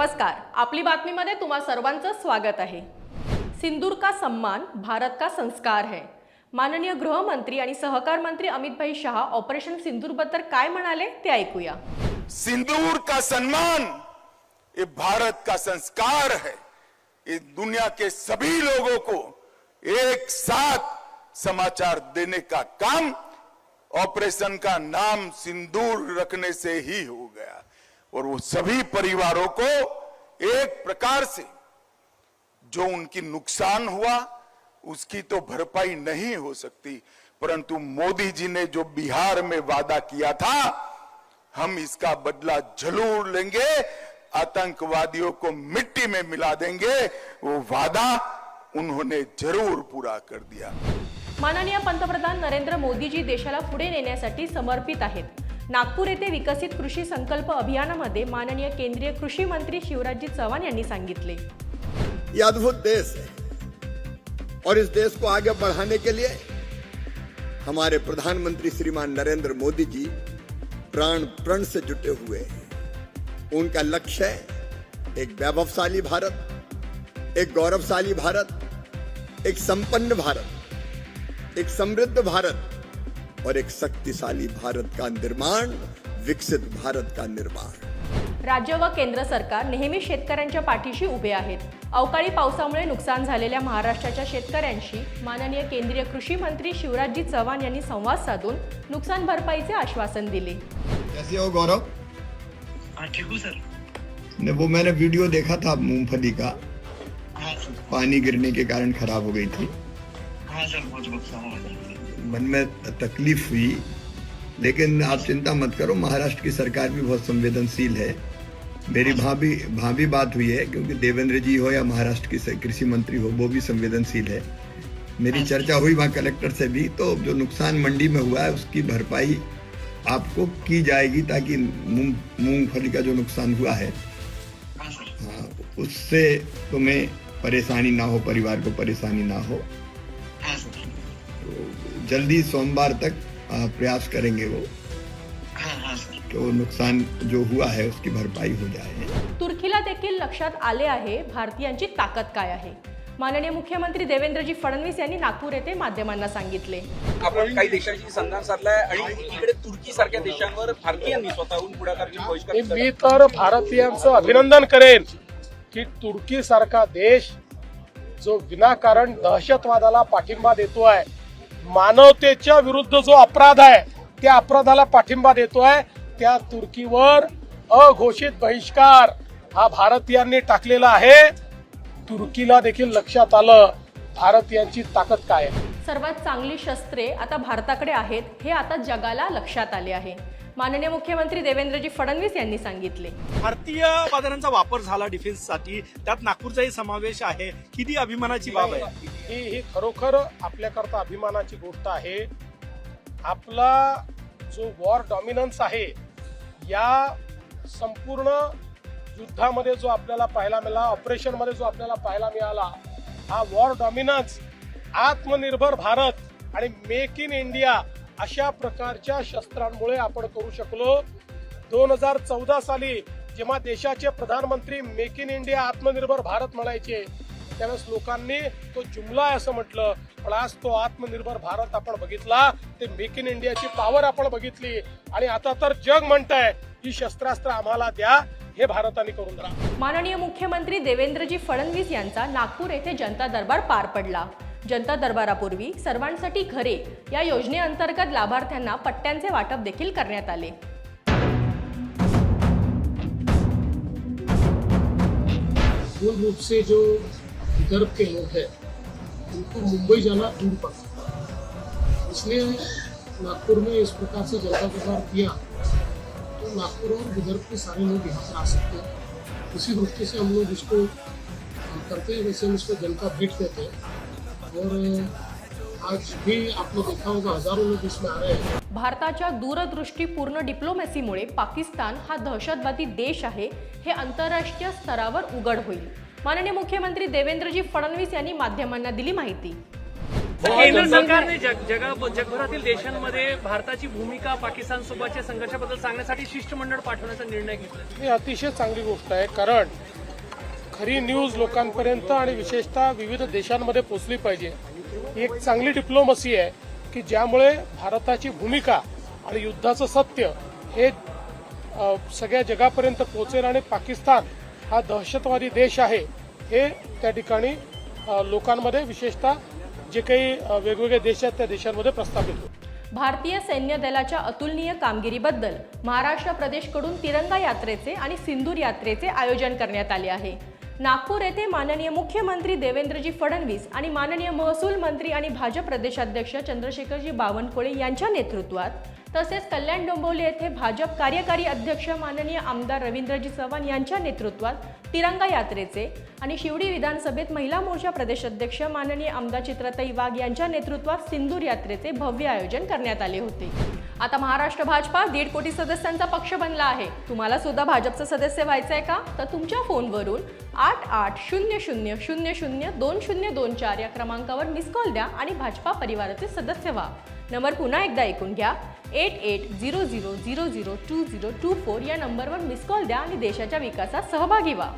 नमस्कार. आपली बातमीमध्ये तुम्हा सर्वांचं स्वागत आहे. सिंदूर का सम्मान भारत का संस्कार है? माननीय गृहमंत्री आणि सहकार मंत्री अमित भाई शहा ऑपरेशन सिंदूरबद्दल काय म्हणाले ते ऐकूया. सिंदूर का सम्मान ये भारत का संस्कार है. ये दुनिया के सभी लोगों को एक साथ समाचार देने का काम ऑपरेशन का नाम सिंदूर रखने से ही हो गया। और वो सभी परिवारों को एक प्रकार से जो उनकी नुकसान हुआ, उसकी तो भरपाई नहीं हो सकती। परंतु मोदी जी ने जो बिहार में वादा किया था, हम इसका बदला ज़रूर लेंगे, आतंकवादियों को मिट्टी में मिला देंगे, वो वादा उन्होंने ज़रूर पूरा कर दिया। माननीय पंतप्रधान नरेंद्र मोदीजी देशाला पुढे नेण्यासाठी समर्पित आहेत। नागपूर येथे विकसित कृषी संकल्प अभियानामध्ये माननीय केंद्रीय कृषी मंत्री शिवराजजी चव्हाण यांनी सांगितले. ये अद्भुत देश है। और इस देश को आगे बढ़ाने के लिए हमारे प्रधानमंत्री श्रीमान नरेंद्र मोदी जी प्राण प्रण से जुटे हुए हैं। उनका लक्ष्य है एक वैभवशाली भारत एक गौरवशाली भारत एक संपन्न भारत एक समृद्ध भारत। और एक शक्तिशाली भारत का निर्माण विकसित भारत का निर्माण। राज्य व केंद्र सरकार नेहमी शेतकऱ्यांच्या पाठीशी उभे आहेत. अवकाळी पावसामुळे नुकसान झालेल्या महाराष्ट्राच्या शेतकऱ्यांशी माननीय केंद्रीय कृषी मंत्री शिवराजजी चव्हाण यांनी संवाद साधून नुकसान भरपाईचे आश्वासन दिले. कैसे हो गौरव? ठीक हूँ सर। ने वो मैंने वीडियो देखा था मूंगफली का। हाँ सर। पानी गिरने के कारण खराब हो गई थी। हाँ सर बहुत नुकसान हुआ मन में तकलीफ़ हुई लेकिन आप चिंता मत करो महाराष्ट्र की सरकार भी बहुत संवेदनशील है। मेरी भाभी भाभी बात हुई है क्योंकि देवेंद्र जी हो या महाराष्ट्र की कृषि मंत्री हो वो भी संवेदनशील है। मेरी चर्चा हुई वहाँ कलेक्टर से भी तो जो नुकसान मंडी में हुआ है उसकी भरपाई आपको की जाएगी ताकि मूंग मूंगफली का जो नुकसान हुआ है हाँ उससे तुम्हें परेशानी ना हो परिवार को परेशानी ना हो। हाँ जल्दी सोमवार तक प्रयास करेंगे वो। हाँ हाँ वो नुकसान जो हुआ है उसकी भरपाई हो जाए। तुर्कीला देखील लक्षात आले आहे भारतीयांची ताकद काय आहे? माननीय मुख्यमंत्री देवेंद्रजी फडणवीस यांनी नागपूर येथे माध्यमांना सांगितले. आपण काही देशांशी संधान साधलाय आणि एकीकडे तुर्की सारख्या देशांवर भारतीयांनी स्वतःहून पुढाकार घेऊन. मी तर भारतीयांचं अभिनंदन करेन की तुर्की सारखा देश जो विनाकारण दहशतवादाला पाठिंबा देतोय मानवतेच्या विरुद्ध जो अपराध आहे त्या अपराधाला पाठिंबा देतोय. त्या तुर्कीवर अघोषित बहिष्कार हा भारतीयांनी टाकलेला आहे. तुर्कीला देखील लक्षात आलं. भारतीयांची ताकद काय आहे? सर्वात चांगली शस्त्रे आता भारताकडे आहेत हे आता जगाला लक्षात आले आहे. माननीय मुख्यमंत्री देवेंद्रजी फडणवीस यांनी सांगितले. भारतीय उत्पादनांचा वापर झाला डिफेन्ससाठी त्यात नागपूरचाही समावेश आहे. किती अभिमानाची बाब आहे. ही ही खरोखर आपल्याकरता अभिमानाची गोष्ट आहे. आपला जो वॉर डॉमिनन्स आहे या संपूर्ण युद्धामध्ये जो आपल्याला पाहायला मिळाला ऑपरेशनमध्ये जो आपल्याला पाहायला मिळाला हा वॉर डॉमिनन्स आत्मनिर्भर भारत आणि मेक इन इंडिया अशा प्रकारच्या शस्त्रांमुळे आपण करू शकलो. दोन हजार चौदा साली जेव्हा देशाचे प्रधानमंत्री मेक इन इंडिया आत्मनिर्भर भारत म्हणायचे त्यावेळेस लोकांनी तो जुमला आहे असं म्हटलं. पण आज तो आत्मनिर्भर भारत आपण बघितला ते मेक इन इंडियाची पॉवर आपण बघितली. आणि आता तर जग म्हणतंय ही शस्त्रास्त्र आम्हाला द्या हे भारताने करून द्या. माननीय मुख्यमंत्री देवेंद्रजी फडणवीस यांचा नागपूर येथे जनता दरबार पार पडला. जनता दरबारापूर्वी सर्वांसाठी घरे या योजनेअंतर्गत लाभार्थ्यांना पट्ट्यांचे वाटप देखील करण्यात आले. मूल रूप से जो विदर्भ के लोग हैं उनको मुंबई जाना दूर पड़ता इसलिए नागपुर में इस प्रकार से जनता दरबार किया तो नागपुर और विदर्भ के सारे लोग यहाँ पर आ सकते हैं। इसी दृष्टि से हम लोग इसको करते हैं वैसे हम इसको जनता भेंट देते हैं। और आज भी आपने देखा होगा हजारों लोग इसमें आ रहे हैं भारताच्या दूरदृष्टीपूर्ण डिप्लोमॅसीमुळे पाकिस्तान हा दहशतवादी देश आहे हे आंतरराष्ट्रीय स्तरावर उघड होईल. माननीय मुख्यमंत्री देवेंद्रजी फडणवीस यांनी माध्यमांना दिली माहिती. केंद्र सरकारने जग जगा जगभरातील देशांमध्ये भारताची भूमिका पाकिस्तान सोबतच्या संघर्षाबद्दल सांगण्यासाठी शिष्टमंडळ पाठवण्याचा निर्णय घेतला. ही अतिशय चांगली गोष्ट आहे कारण खरी न्यूज लोकांपर्यंत आणि विशेषतः विविध देशांमध्ये पोचली पाहिजे. ही एक चांगली डिप्लोमसी आहे की ज्यामुळे भारताची भूमिका आणि युद्धाचं सत्य हे सगळ्या जगापर्यंत पोहोचेल आणि पाकिस्तान हा दहशतवादी देश आहे हे त्या ठिकाणी लोकांमध्ये विशेषतः जे काही वेगवेगळे देश आहेत त्या देशांमध्ये प्रस्थापित होतो भारतीय सैन्य दलाच्या अतुलनीय कामगिरीबद्दल महाराष्ट्र प्रदेशकडून तिरंगा यात्रेचे आणि सिंदूर यात्रेचे आयोजन करण्यात आले आहे. नागपूर येथे माननीय मुख्यमंत्री देवेंद्रजी फडणवीस आणि माननीय महसूल मंत्री आणि भाजप प्रदेशाध्यक्ष चंद्रशेखरजी बावनकुळे यांच्या नेतृत्वात तसेच कल्याण डोंबिवली येथे भाजप कार्यकारी अध्यक्ष माननीय आमदार रवींद्रजी चव्हाण यांच्या नेतृत्वात तिरंगा यात्रेचे आणि शिवडी विधानसभेत महिला मोर्चा प्रदेशाध्यक्ष माननीय आमदार चित्रताई वाघ यांच्या नेतृत्वात सिंदूर यात्रेचे भव्य आयोजन करण्यात आले होते. आता महाराष्ट्र भाजपा दीड कोटी सदस्यांचा पक्ष बनला आहे. तुम्हाला सुद्धा भाजपचं सदस्य व्हायचं आहे का? तर तुमच्या फोनवरून आठ आठ शून्य शून्य शून्य शून्य दोन शून्य दोन चार या क्रमांकावर मिस कॉल द्या आणि भाजपा परिवाराचे सदस्य व्हा नंबर पुन्हा एकदा ऐकून घ्या eight eight zero zero zero zero two zero two four या नंबरवर मिस कॉल द्या आणि देशाच्या विकासात सहभागी व्हा